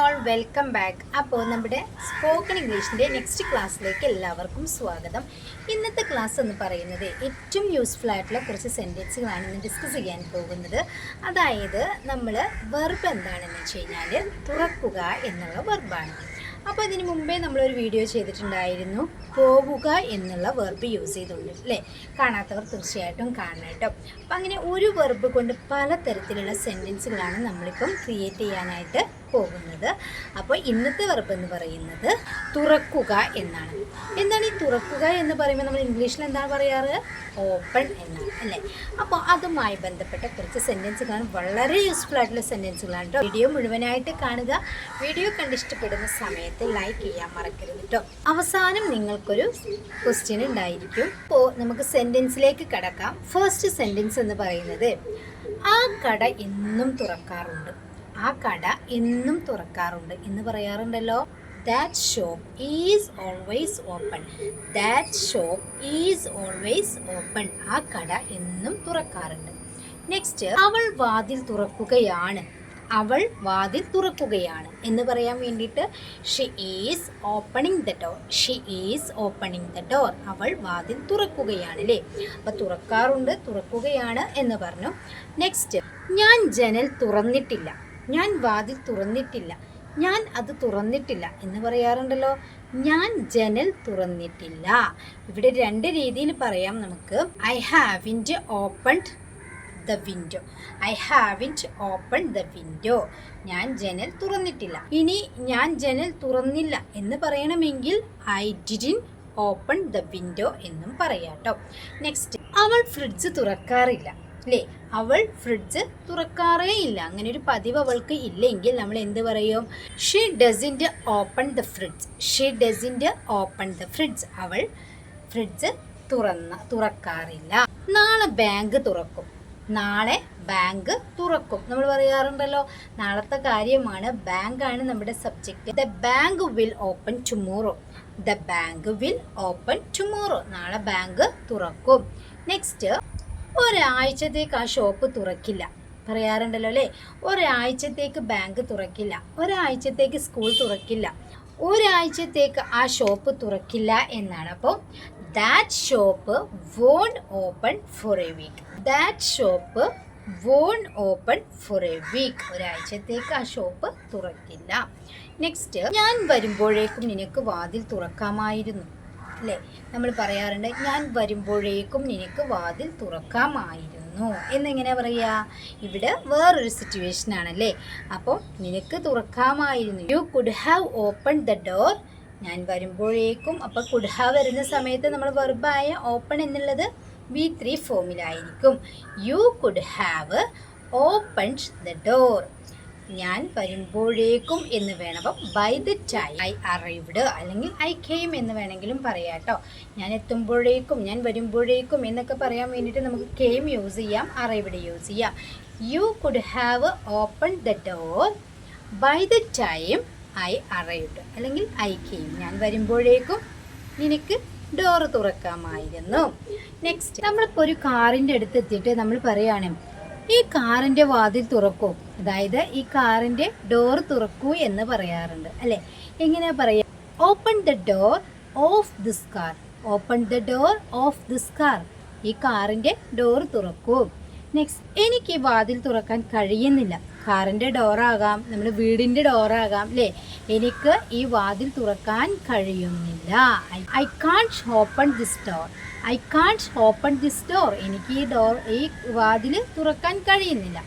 All welcome back അപ്പോൾ നമ്മുടെ spoken ഇംഗ്ലീഷിന്റെ next ക്ലാസ്സിലേക്ക് എല്ലാവർക്കും സ്വാഗതം. ഇന്നത്തെ ക്ലാസ് എന്ന് പറയുന്നത് ഏറ്റവും യൂസ്ഫുൾ ആയിട്ടുള്ള കുറച്ച് സെന്റൻസുകളാണ് ഇന്ന് ഡിസ്കസ് ചെയ്യാൻ പോകുന്നത്. അതായത് നമ്മൾ വെർബ് എന്താണെന്ന് വെച്ച് കഴിഞ്ഞാൽ തുറക്കുക എന്നുള്ള വെർബാണ് അപ്പോൾ ഇതിന് മുമ്പേ നമ്മളൊരു വീഡിയോ ചെയ്തിട്ടുണ്ടായിരുന്നു. പോവുക എന്നുള്ള വെർബ് യൂസ് ചെയ്തുകൊണ്ട് അല്ലേ കാണാത്തവർ തീർച്ചയായിട്ടും കാണണം കേട്ടോ. അപ്പം അങ്ങനെ ഒരു വെർബ് കൊണ്ട് പല തരത്തിലുള്ള സെന്റൻസുകളാണ് നമ്മളിപ്പം ക്രിയേറ്റ് ചെയ്യാനായിട്ട് പോകുന്നത്. അപ്പോൾ ഇന്നത്തെ വെർബ് എന്ന് പറയുന്നത് തുറക്കുക എന്നാണ്. എന്താണ് ഈ തുറക്കുക എന്ന് പറയുമ്പോൾ നമ്മൾ ഇംഗ്ലീഷിൽ എന്താണ് പറയാറ്? ഓപ്പൺ എന്നാണ് അല്ലേ? അപ്പോൾ അതുമായി ബന്ധപ്പെട്ട കുറച്ച് സെന്റൻസുകളാണ് വളരെ യൂസ്ഫുൾ ആയിട്ടുള്ള സെന്റൻസുകളാണ് കേട്ടോ. വീഡിയോ മുഴുവനായിട്ട് കാണുക. വീഡിയോ കണ്ടിഷ്ടപ്പെടുന്ന സമയത്ത് ലൈക്ക് ചെയ്യാൻ മറക്കരുത് കേട്ടോ അവസാനം നിങ്ങൾക്കൊരു ക്വസ്റ്റ്യൻ ഉണ്ടായിരിക്കും. അപ്പോൾ നമുക്ക് സെന്റൻസിലേക്ക് കടക്കാം. ഫസ്റ്റ് സെന്റൻസ് എന്ന് പറയുന്നത് ആ കട എന്നും തുറക്കാറുണ്ട്. ആ കട എന്നും തുറക്കാറുണ്ട് എന്ന് പറയാറുണ്ടല്ലോ. That shop is always open that shop is always open ആ കട എന്നും തുറക്കാറുണ്ട്. നെക്സ്റ്റ് അവൾ വാതിൽ തുറക്കുകയാണ്. അവൾ വാതിൽ തുറക്കുകയാണ്. എന്ന് പറയാൻ വേണ്ടിയിട്ട് she is opening the door she is opening the door അവൾ വാതിൽ തുറക്കുകയാണ് അല്ലേ? അപ്പോൾ തുറക്കാറുണ്ട് തുറക്കുകയാണ് എന്ന് പറഞ്ഞു. നെക്സ്റ്റ് ഞാൻ ജനൽ തുറന്നിട്ടില്ല. ഞാൻ വാതിൽ തുറന്നിട്ടില്ല. ഞാൻ അത് തുറന്നിട്ടില്ല. എന്ന് പറയാറുണ്ടല്ലോ. ഞാൻ ജനൽ തുറന്നിട്ടില്ല. ഇവിടെ രണ്ട് രീതിയിൽ പറയാം നമുക്ക്. I haven't opened the window I haven't open the window ഞാൻ ജനൽ തുറന്നിട്ടില്ല. ഇനി ഞാൻ ജനൽ തുറന്നില്ല എന്ന് പറയണമെങ്കിൽ I didn't open the window എന്നും പറയാട്ടോ. നെക്സ്റ്റ് അവൾ ഫ്രിഡ്ജ് തുറക്കാറില്ല. അല്ലേ അവൾ ഫ്രിഡ്ജ് തുറക്കാറേ ഇല്ല. അങ്ങനെ ഒരു പതിവ് അവൾക്ക് ഇല്ലെങ്കിൽ നമ്മൾ എന്ത് പറയും? She doesn't open the fridge she doesn't open the fridge അവൾ ഫ്രിഡ്ജ് തുറന്ന തുറക്കാറില്ല. നാളെ ബാങ്ക് തുറക്കും. നാളെ ബാങ്ക് തുറക്കും. നമ്മൾ പറയാറുണ്ടല്ലോ നാളത്തെ കാര്യമാണ് ബാങ്കാണ് നമ്മുടെ subject the bank will open tomorrow the bank will open tomorrow നാളെ ബാങ്ക് തുറക്കും. നെക്സ്റ്റ് ഒരാഴ്ചത്തേക്ക് ആ ഷോപ്പ് തുറക്കില്ല. പറയാറുണ്ടല്ലോ അല്ലേ? ഒരാഴ്ചത്തേക്ക് ബാങ്ക് തുറക്കില്ല. ഒരാഴ്ചത്തേക്ക് സ്കൂൾ തുറക്കില്ല. ഒരാഴ്ചത്തേക്ക് ആ ഷോപ്പ് തുറക്കില്ല എന്നാണ്. അപ്പോൾ that shop won't open for a week that shop won't open for a week ഒരാഴ്ചത്തേക്ക് ആ ഷോപ്പ് തുറക്കില്ല. നെക്സ്റ്റ് ഞാൻ വരുമ്പോഴേക്കും നിനക്ക് വാതിൽ തുറക്കാമായിരുന്നു. അല്ലേ? നമ്മൾ പറയാറുണ്ട് ഞാൻ വരുമ്പോഴേക്കും നിനക്ക് വാതിൽ തുറക്കാമായിരുന്നു. എന്നെങ്ങനെ പറയുക? ഇവിടെ വേറൊരു സിറ്റുവേഷൻ ആണല്ലേ? അപ്പോൾ നിനക്ക് തുറക്കാമായിരുന്നു. You could have open the door ഞാൻ വരുമ്പോഴേക്കും അപ്പോൾ കുഡ് ഹാവ് വരുന്ന സമയത്ത് നമ്മൾ വെർബായ ഓപ്പൺ എന്നുള്ളത് V three ഫോമിലായിരിക്കും. You could have opened the door ഞാൻ വരുമ്പോഴേക്കും എന്ന് വേണം by the time I arrived അല്ലെങ്കിൽ ഐ കെയിം എന്ന് വേണമെങ്കിലും പറയാം കേട്ടോ ഞാൻ എത്തുമ്പോഴേക്കും ഞാൻ വരുമ്പോഴേക്കും എന്നൊക്കെ പറയാൻ വേണ്ടിയിട്ട് നമുക്ക് കെയിം യൂസ് ചെയ്യാം അറൈവ്ഡ് യൂസ് ചെയ്യാം. You could have open the door by the time I arrived അല്ലെങ്കിൽ ഐ കെയിം ഞാൻ വരുമ്പോഴേക്കും നിനക്ക് ഡോറ് തുറക്കാമായിരുന്നു. നെക്സ്റ്റ് നമ്മളിപ്പോൾ ഒരു കാറിന്റെ അടുത്ത് എത്തിയിട്ട് നമ്മൾ പറയുകയാണ് ഈ കാറിന്റെ വാതിൽ തുറക്കൂ. അതായത് ഈ കാറിന്റെ ഡോർ തുറക്കൂ എന്ന് പറയാറുണ്ട് അല്ലേ? എങ്ങനെയാ പറയുക open the door of this car open the door of this car ഈ കാറിന്റെ ഡോർ തുറക്കൂ. നെക്സ്റ്റ് എനിക്ക് വാതിൽ തുറക്കാൻ കഴിയുന്നില്ല. കാറിന്റെ ഡോറാകാം നമ്മുടെ വീടിന്റെ ഡോറാകാം അല്ലേ എനിക്ക് ഈ വാതിൽ തുറക്കാൻ കഴിയുന്നില്ല. I can't open this door I can't open this door എനിക്ക് ഈ ഡോർ ഈ വാതിൽ തുറക്കാൻ കഴിയുന്നില്ല.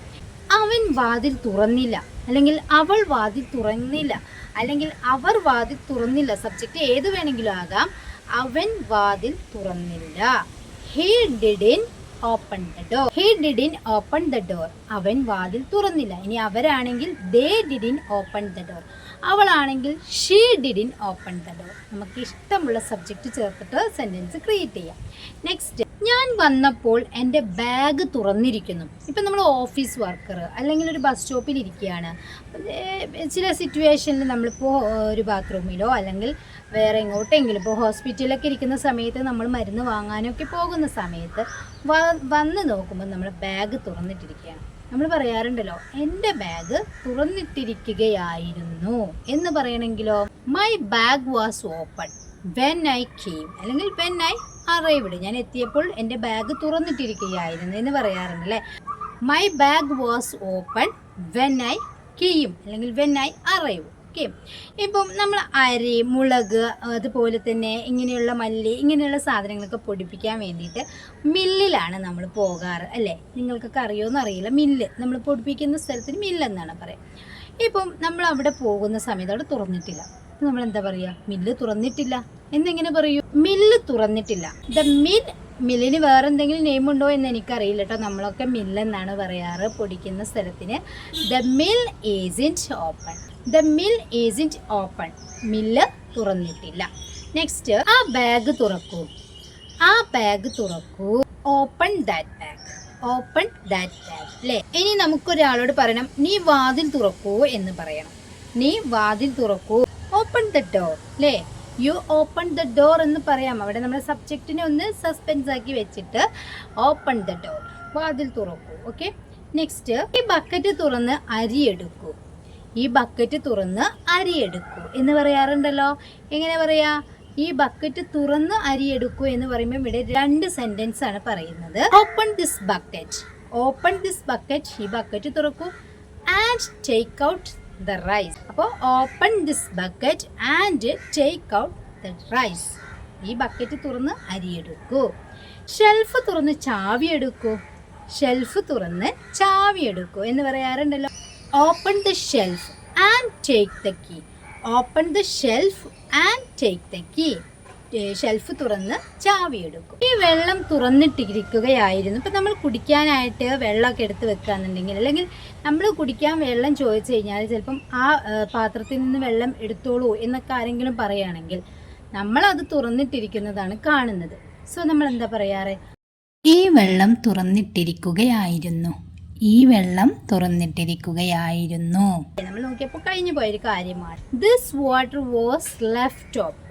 അവൻ വാതിൽ തുറന്നില്ല. അല്ലെങ്കിൽ അവൾ വാതിൽ തുറന്നില്ല. അല്ലെങ്കിൽ അവർ വാതിൽ തുറന്നില്ല. സബ്ജക്റ്റ് ഏത് വേണമെങ്കിലും ആകാം. അവൻ വാതിൽ തുറന്നില്ല. He didn't open the door he didn't open the door അവൻ വാതിൽ തുറന്നില്ല. ഇനി അവരാണെങ്കിൽ they didn't open the door അവളാണെങ്കിൽ she didn't open the door നമുക്ക് ഇഷ്ടമുള്ള സബ്ജക്റ്റ് ചേർത്തിട്ട് സെന്റൻസ് ക്രിയേറ്റ് ചെയ്യാം. നെക്സ്റ്റ് ഞാൻ വന്നപ്പോൾ എന്റെ ബാഗ് തുറന്നിരിക്കുന്നു. ഇപ്പം നമ്മൾ ഓഫീസ് വർക്കർ അല്ലെങ്കിൽ ഒരു ബസ് സ്റ്റോപ്പിൽ ഇരിക്കുകയാണ്. ചില സിറ്റുവേഷനിൽ നമ്മളിപ്പോൾ ഒരു ബാത്റൂമിലോ അല്ലെങ്കിൽ വേറെ എങ്ങോട്ടെങ്കിലും ഇപ്പോൾ ഹോസ്പിറ്റലിലൊക്കെ ഇരിക്കുന്ന സമയത്ത് നമ്മൾ മരുന്ന് വാങ്ങാനൊക്കെ പോകുന്ന സമയത്ത് വന്ന് നോക്കുമ്പോൾ നമ്മൾ ബാഗ് തുറന്നിട്ടിരിക്കുകയാണ്. നമ്മൾ പറയാറുണ്ടല്ലോ എന്റെ ബാഗ് തുറന്നിട്ടിരിക്കുകയായിരുന്നു. എന്ന് പറയണമെങ്കിലോ my bag was open when I came അല്ലെങ്കിൽ വെൻ ഐ അറൈവ്ഡ് ഞാൻ എത്തിയപ്പോൾ എന്റെ ബാഗ് തുറന്നിട്ടിരിക്കുകയായിരുന്നു എന്ന് പറയാറുണ്ട് അല്ലേ my bag was open when I came അല്ലെങ്കിൽ വെൻ ഐ അറൈവ് ഓക്കെ ഇപ്പം നമ്മൾ അരി മുളക് അതുപോലെ തന്നെ ഇങ്ങനെയുള്ള മല്ലി ഇങ്ങനെയുള്ള സാധനങ്ങളൊക്കെ പൊടിപ്പിക്കാൻ വേണ്ടിയിട്ട് മില്ലിലാണ് നമ്മൾ പോകാറ് അല്ലേ? നിങ്ങൾക്കൊക്കെ അറിയുമോ അറിയില്ല. മില്ല് നമ്മൾ പൊടിപ്പിക്കുന്ന സ്ഥലത്തിന് മില്ലെന്നാണ് പറയുക. ഇപ്പം നമ്മൾ അവിടെ പോകുന്ന സമയത്ത് അവിടെ തുറന്നിട്ടില്ല. നമ്മൾ എന്താ പറയുക മില്ല് തുറന്നിട്ടില്ല. എന്നെങ്ങനെ പറയൂ? മില്ല് തുറന്നിട്ടില്ല. ദ മിൽ മില്ലിന് വേറെ എന്തെങ്കിലും നെയിം ഉണ്ടോ എന്ന് എനിക്കറിയില്ല കേട്ടോ നമ്മളൊക്കെ മില്ലെന്നാണ് പറയാറ് പൊടിക്കുന്ന സ്ഥലത്തിന്. The mill agent open. The mill agent open. Mill തുറന്നിട്ടില്ല. നെക്സ്റ്റ് ആ ബാഗ് തുറക്കൂ. ആ ബാഗ് തുറക്കൂ. Open that bag. Open that bag. അല്ലേ ഇനി നമുക്കൊരാളോട് പറയണം നീ വാതിൽ തുറക്കൂ എന്ന് പറയണം. നീ വാതിൽ തുറക്കൂ ഓപ്പൺ ദ ഡോർ അല്ലേ യു ഓപ്പൺ ദ ഡോർ എന്ന് പറയാം. അവിടെ നമ്മുടെ സബ്ജക്റ്റിനെ ഒന്ന് സസ്പെൻസ് ആക്കി വെച്ചിട്ട് ഓപ്പൺ ദ ഡോർ വാതിൽ തുറക്കൂ ഓക്കെ നെക്സ്റ്റ് ഈ ബക്കറ്റ് തുറന്ന് അരി എടുക്കൂ. ഈ ബക്കറ്റ് തുറന്ന് അരി എടുക്കൂ. എന്ന് പറയാറുണ്ടല്ലോ? എങ്ങനെ പറയാ? ഈ ബക്കറ്റ് തുറന്ന് അരി എടുക്കൂ എന്ന് പറയുമ്പോൾ ഇവിടെ രണ്ട് സെന്റൻസ് ആണ് പറയുന്നത്. Open this bucket open this bucket ഈ ബക്കറ്റ് തുറക്കൂ. And take out the rice അപ്പോൾ open this bucket and take out the rice ഈ ബക്കറ്റ് തുറന്ന് അരി എടുക്കൂ. ഷെൽഫ് തുറന്ന് ചാവി എടുക്കൂ. ഷെൽഫ് തുറന്ന് ചാവി എടുക്കൂ. എന്ന് പറയാറുണ്ടല്ലോ open the shelf and take the key open the shelf and take the key shelf തുറന്ന് ചാവി എടുക്കും. ഈ വെള്ളം തുറന്നിട്ടിരിക്കുകയായിരുന്നു. ഇപ്പം നമ്മൾ കുടിക്കാനായിട്ട് വെള്ളമൊക്കെ എടുത്ത് വെക്കുകയാണെന്നുണ്ടെങ്കിൽ അല്ലെങ്കിൽ നമ്മൾ കുടിക്കാൻ വെള്ളം ചോദിച്ചു കഴിഞ്ഞാൽ ചിലപ്പം ആ പാത്രത്തിൽ നിന്ന് വെള്ളം എടുത്തോളൂ എന്നൊക്കെ ആരെങ്കിലും പറയുകയാണെങ്കിൽ നമ്മളത് തുറന്നിട്ടിരിക്കുന്നതാണ് കാണുന്നത്. സോ നമ്മൾ എന്താ പറയാറ്? ഈ വെള്ളം തുറന്നിട്ടിരിക്കുകയായിരുന്നു. ഈ വെള്ളം തുറന്നിട്ടിരിക്കുകയായിരുന്നു. നമ്മൾ നോക്കിയപ്പോൾ കഴിഞ്ഞു പോയൊരു കാര്യമാണ്. This water was left open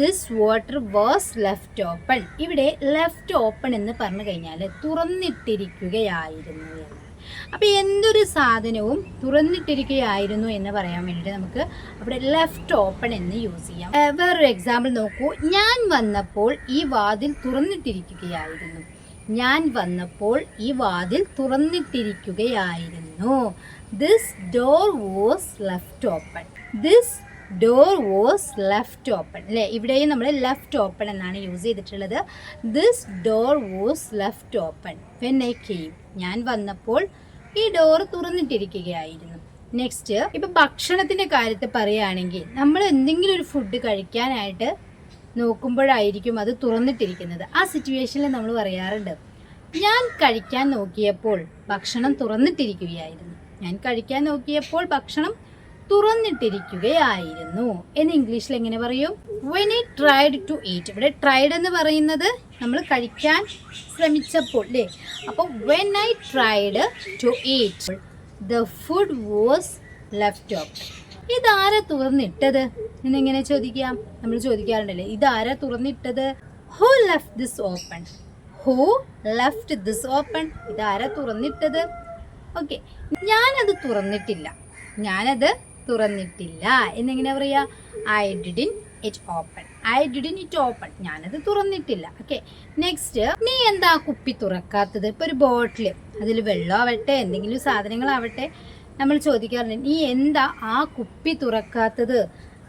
this water was left open ഇവിടെ ലെഫ്റ്റ് ഓപ്പൺ എന്ന് പറഞ്ഞു കഴിഞ്ഞാൽ തുറന്നിട്ടിരിക്കുകയായിരുന്നു എന്ന്. അപ്പോൾ എന്തൊരു സാധനവും തുറന്നിട്ടിരിക്കുകയായിരുന്നു എന്ന് പറയാൻ വേണ്ടിയിട്ട് നമുക്ക് അവിടെ ലെഫ്റ്റ് ഓപ്പൺ എന്ന് യൂസ് ചെയ്യാം. വേറൊരു എക്സാമ്പിൾ നോക്കൂ. ഞാൻ വന്നപ്പോൾ ഈ വാതിൽ തുറന്നിട്ടിരിക്കുകയായിരുന്നു. ഞാൻ വന്നപ്പോൾ ഈ വാതിൽ തുറന്നിട്ടിരിക്കുകയായിരുന്നു. This door was left open this door was left open അല്ലേ ഇവിടെയും നമ്മൾ ലെഫ്റ്റ് ഓപ്പൺ എന്നാണ് യൂസ് ചെയ്തിട്ടുള്ളത്. This door was left open when I came ഞാൻ വന്നപ്പോൾ ഈ ഡോർ തുറന്നിട്ടിരിക്കുകയായിരുന്നു. നെക്സ്റ്റ് ഇപ്പം ഭക്ഷണത്തിന്റെ കാര്യത്തിൽ പറയുകയാണെങ്കിൽ നമ്മൾ എന്തെങ്കിലും ഒരു ഫുഡ് കഴിക്കാനായിട്ട് നോക്കുമ്പോഴായിരിക്കും അത് തുറന്നിട്ടിരിക്കുന്നത്. ആ സിറ്റുവേഷനിൽ നമ്മൾ പറയാറുണ്ട് ഞാൻ കഴിക്കാൻ നോക്കിയപ്പോൾ ഭക്ഷണം തുറന്നിട്ടിരിക്കുകയായിരുന്നു. ഞാൻ കഴിക്കാൻ നോക്കിയപ്പോൾ ഭക്ഷണം തുറന്നിട്ടിരിക്കുകയായിരുന്നു. എന്ന് ഇംഗ്ലീഷിൽ എങ്ങനെ പറയും? When I tried to eat ഇവിടെ ട്രൈഡ് എന്ന് പറയുന്നത് നമ്മൾ കഴിക്കാൻ ശ്രമിച്ചപ്പോൾ അല്ലേ അപ്പോൾ when I tried to eat the food was left off ഇതാരാ തുറന്നിട്ടത്? എന്നിങ്ങനെ ചോദിക്കാം? നമ്മൾ ചോദിക്കാറുണ്ടല്ലേ ഇതാരാ തുറന്നിട്ടത്? Who left this open who left this open ഇതാരാ തുറന്നിട്ടത്? ഓക്കെ ഞാനത് തുറന്നിട്ടില്ല. ഞാനത് തുറന്നിട്ടില്ല. എന്നെങ്ങനെ പറയാ I didn't it open I didn't it open ഞാനത് തുറന്നിട്ടില്ല. ഓക്കെ നെക്സ്റ്റ് നീ എന്താ കുപ്പി തുറക്കാത്തത്? ഇപ്പൊ ഒരു ബോട്ടിൽ അതിൽ വെള്ളം വെള്ളമാവട്ടെ എന്തെങ്കിലും സാധനങ്ങളാവട്ടെ നമ്മൾ ചോദിക്കാറുണ്ട് നീ എന്താ ആ കുപ്പി തുറക്കാത്തത്?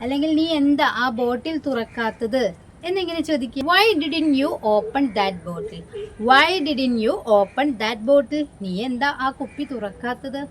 അല്ലെങ്കിൽ നീ എന്താ ആ ബോട്ടിൽ തുറക്കാത്തത്? എന്നിങ്ങനെ ചോദിക്കും why didn't you open that bottle why didn't you open that bottle നീ എന്താ ആ കുപ്പി തുറക്കാത്തത്?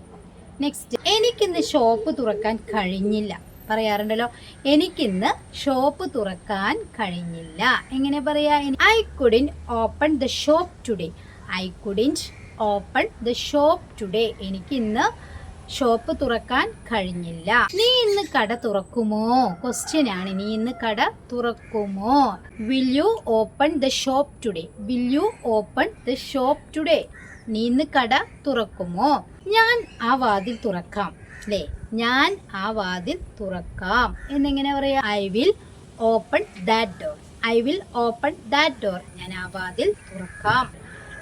നെക്സ്റ്റ് എനിക്കിന്ന് ഷോപ്പ് തുറക്കാൻ കഴിഞ്ഞില്ല. പറയാറുണ്ടല്ലോ എനിക്കിന്ന് ഷോപ്പ് തുറക്കാൻ കഴിഞ്ഞില്ല. എങ്ങനെ പറയാ? I couldn't open the shop today I couldn't open the shop today എനിക്കിന്ന് ഷോപ്പ് തുറക്കാൻ കഴിഞ്ഞില്ല. നീ ഇന്ന് കട തുറക്കുമോ? ക്വസ്റ്റ്യൻ ആണ്. നീ ഇന്ന് കട തുറക്കുമോ? Will you open the shop today will you open the shop today നീ ഇന്ന് കട തുറക്കുമോ? ഞാൻ ആ വാതിൽ തുറക്കാം. അല്ലേ ഞാൻ ആ വാതിൽ തുറക്കാം. എന്നെങ്ങനെ പറയാ? I will open that door I will open that door ഞാൻ ആ വാതിൽ തുറക്കാം.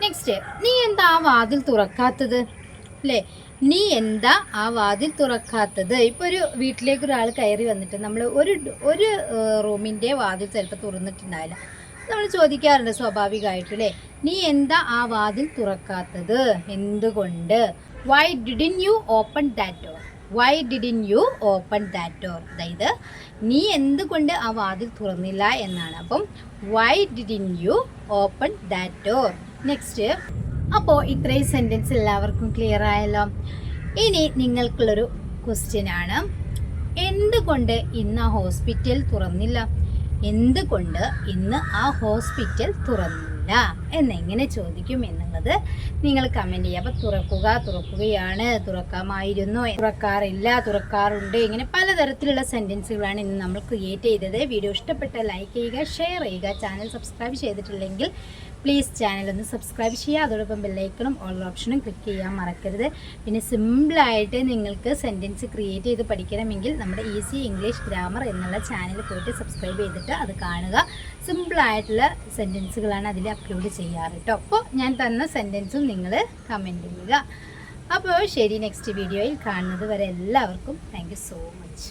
നെക്സ്റ്റ് നീ എന്താ ആ വാതിൽ തുറക്കാത്തത്? അല്ലേ നീ എന്താ ആ വാതിൽ തുറക്കാത്തത്? ഇപ്പോൾ ഒരു വീട്ടിലേക്ക് ഒരാൾ കയറി വന്നിട്ട് നമ്മൾ ഒരു ഒരു റൂമിന്റെ വാതിൽ ചിലപ്പോൾ തുറന്നിട്ടുണ്ടാവില്ല. നമ്മൾ ചോദിക്കാറുണ്ട് സ്വാഭാവികമായിട്ടും അല്ലേ? നീ എന്താ ആ വാതിൽ തുറക്കാത്തത്? എന്തുകൊണ്ട്? Why didn't you open that door why didn't you open that door അതായത് നീ എന്തുകൊണ്ട് ആ വാതിൽ തുറന്നില്ല എന്നാണ്. അപ്പം why didn't you open that door next അപ്പോൾ ഇത്രയും സെന്റൻസ് എല്ലാവർക്കും ക്ലിയർ ആയല്ലോ. ഇനി നിങ്ങൾക്കുള്ളൊരു ക്വസ്റ്റ്യൻ ആണ്. എന്തുകൊണ്ട് ഇന്ന് ഹോസ്പിറ്റൽ തുറന്നില്ല? എന്തുകൊണ്ട് ഇന്ന് ആ ഹോസ്പിറ്റൽ തുറന്നില്ല? എന്നെങ്ങനെ ചോദിക്കും എന്നുള്ളത് നിങ്ങൾ കമന്റ് ചെയ്യുക. അപ്പോൾ തുറക്കുക തുറക്കുകയാണ്. തുറക്കാമായിരുന്നു. തുറക്കാറില്ല തുറക്കാറുണ്ട്. ഇങ്ങനെ പലതരത്തിലുള്ള സെന്റൻസുകളാണ് ഇന്ന് നമ്മൾ ക്രിയേറ്റ് ചെയ്തത്. വീഡിയോ ഇഷ്ടപ്പെട്ട ലൈക്ക് ചെയ്യുക ഷെയർ ചെയ്യുക. ചാനൽ സബ്സ്ക്രൈബ് ചെയ്തിട്ടില്ലെങ്കിൽ പ്ലീസ് ചാനൽ ഒന്ന് സബ്സ്ക്രൈബ് ചെയ്യുക. അതോടൊപ്പം ബെല്ലൈക്കണും ഓൾ ഓപ്ഷനും ക്ലിക്ക് ചെയ്യാൻ മറക്കരുത്. പിന്നെ സിമ്പിളായിട്ട് നിങ്ങൾക്ക് സെന്റൻസ് ക്രിയേറ്റ് ചെയ്ത് പഠിക്കണമെങ്കിൽ നമ്മുടെ ഈസി ഇംഗ്ലീഷ് ഗ്രാമർ എന്നുള്ള ചാനൽ പോയിട്ട് സബ്സ്ക്രൈബ് ചെയ്തിട്ട് അത് കാണുക. സിമ്പിളായിട്ടുള്ള സെന്റൻസുകളാണ് അതിൽ അപ്ലോഡ് ചെയ്യാറ് കേട്ടോ അപ്പോൾ ഞാൻ തന്ന സെന്റൻസും നിങ്ങൾ കമന്റ് ചെയ്യുക. അപ്പോൾ ശരി നെക്സ്റ്റ് വീഡിയോയിൽ കാണുന്നത് വരെ എല്ലാവർക്കും താങ്ക് സോ മച്ച്